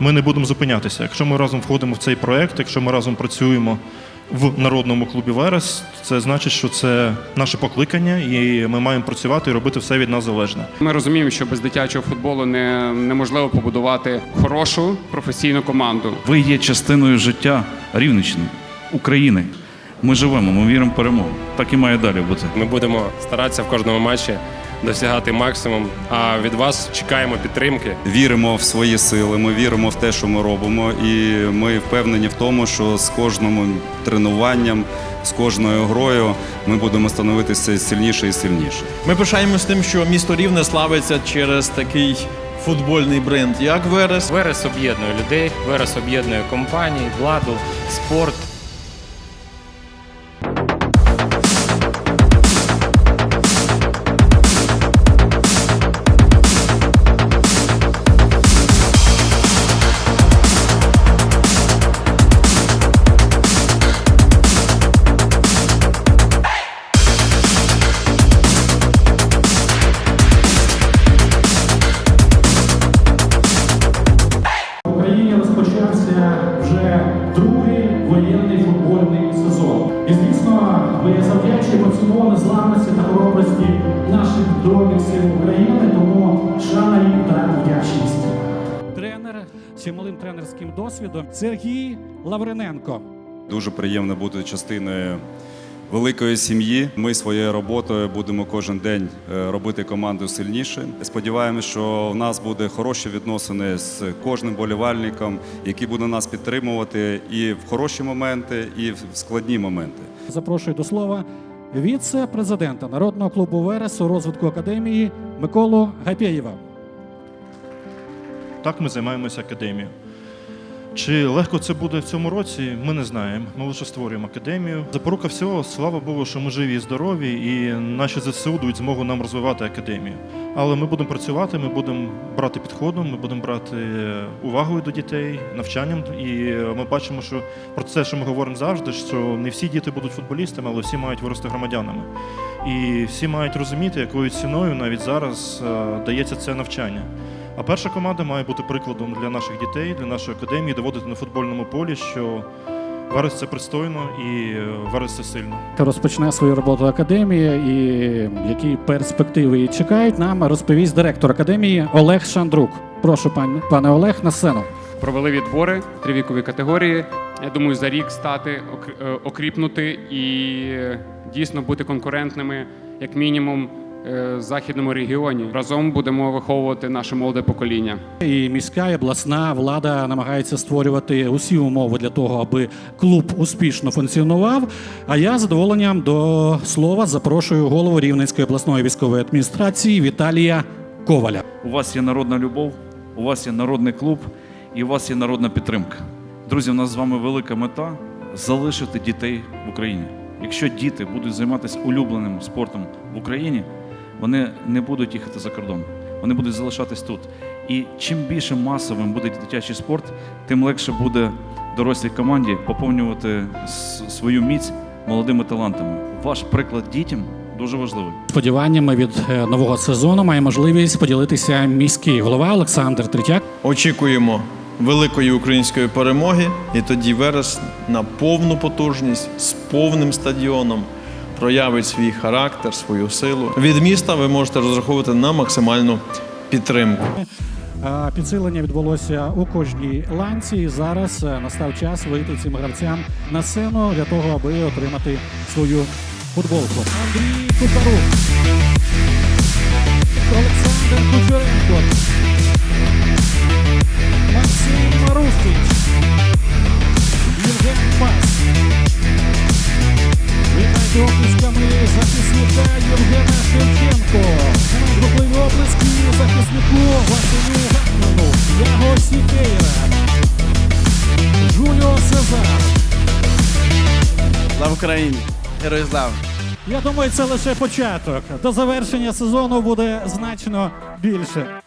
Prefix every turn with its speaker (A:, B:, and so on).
A: ми не будемо зупинятися. Якщо ми разом входимо в цей проект, якщо ми разом працюємо в народному клубі Верес, це значить, що це наше покликання, і ми маємо працювати і робити все від нас залежне.
B: Ми розуміємо, що без дитячого футболу не, неможливо побудувати хорошу професійну команду.
C: Ви є частиною життя Рівненщини, України. Ми живемо, ми віримо в перемогу. Так і має далі бути.
D: Ми будемо старатися в кожному матчі досягати максимум. А від вас чекаємо підтримки.
E: віримо в свої сили, ми віримо в те, що ми робимо, і ми впевнені в тому, що з кожним тренуванням, з кожною грою ми будемо становитися сильніше і сильніше.
F: Ми пишаємось тим, що місто Рівне славиться через такий футбольний бренд, як Верес.
G: Верес об'єднує людей, Верес об'єднує компанії, владу, спорт.
H: Звісно, ви завдячуємо цьому незламності та хоробрості наших збройних сил України, тому шана їм та вдячність.
I: тренер з чималим тренерським досвідом Сергій Лавриненко.
E: Дуже приємно бути частиною великої сім'ї. Ми своєю роботою будемо кожен день е, робити команду сильніше. Сподіваємося, що в нас буде хороші відносини з кожним болівальником, який буде нас підтримувати і в хороші моменти, і в складні моменти.
I: Запрошую до слова віце-президента народного клубу Верес у розвитку академії Миколу Гапєєва.
A: Так ми займаємося академією. Чи легко це буде в цьому році, ми не знаємо. Ми лише створюємо академію. Запорука всього, слава Богу, що ми живі і здорові, і наші ЗСУ дають змогу нам розвивати академію. Але ми будемо працювати, ми будемо брати підходом, ми будемо брати увагою до дітей, навчанням. І ми бачимо, що про це, що ми говоримо завжди, що не всі діти будуть футболістами, але всі мають вирости громадянами. І всі мають розуміти, якою ціною навіть зараз е, дається це навчання. А перша команда має бути прикладом для наших дітей, для нашої академії, доводити на футбольному полі, що Верес це пристойно і е, Верес це сильно.
I: Розпочне свою роботу академія і які перспективи її чекають, нам розповість директор академії Олег Шандрук. Прошу, пане, пане Олег, на сцену.
B: Провели відбори три вікові категорії. Я думаю, за рік стати е, окріпнути і е, дійсно бути конкурентними, як мінімум, західному регіоні. Разом будемо виховувати наше молоде покоління.
I: І міська і обласна влада намагається створювати усі умови для того, аби клуб успішно функціонував. А я з задоволенням до слова запрошую голову Рівненської обласної військової адміністрації Віталія Коваля.
C: У вас є народна любов, у вас є народний клуб і у вас є народна підтримка. Друзі, у нас з вами велика мета залишити дітей в Україні. Якщо діти будуть займатися улюбленим спортом в Україні, вони не будуть їхати за кордон, вони будуть залишатись тут. І чим більше масовим буде дитячий спорт, тим легше буде дорослій команді поповнювати свою міць молодими талантами. Ваш приклад дітям дуже важливий.
I: Сподіваннями від е, нового сезону має можливість поділитися міський голова Олександр Третяк.
F: Очікуємо великої української перемоги, і тоді Верес на повну потужність з повним стадіоном проявить свій характер, свою силу. Від міста ви можете розраховувати на максимальну підтримку.
I: Підсилення відбулося у кожній ланці. І зараз е, настав час вийти цим гравцям на сцену для того, аби отримати свою футболку. Андрій Кухарук. Олександр Кучеренко. Оплесками захисника Євгена Шевченко. Групливі оплески захиснику Василю Гатману. Яго Сікейра. Жуліо Сезар.
J: Слава Україні! Герої слава!
I: Я думаю, це лише початок. До завершення сезону буде значно більше.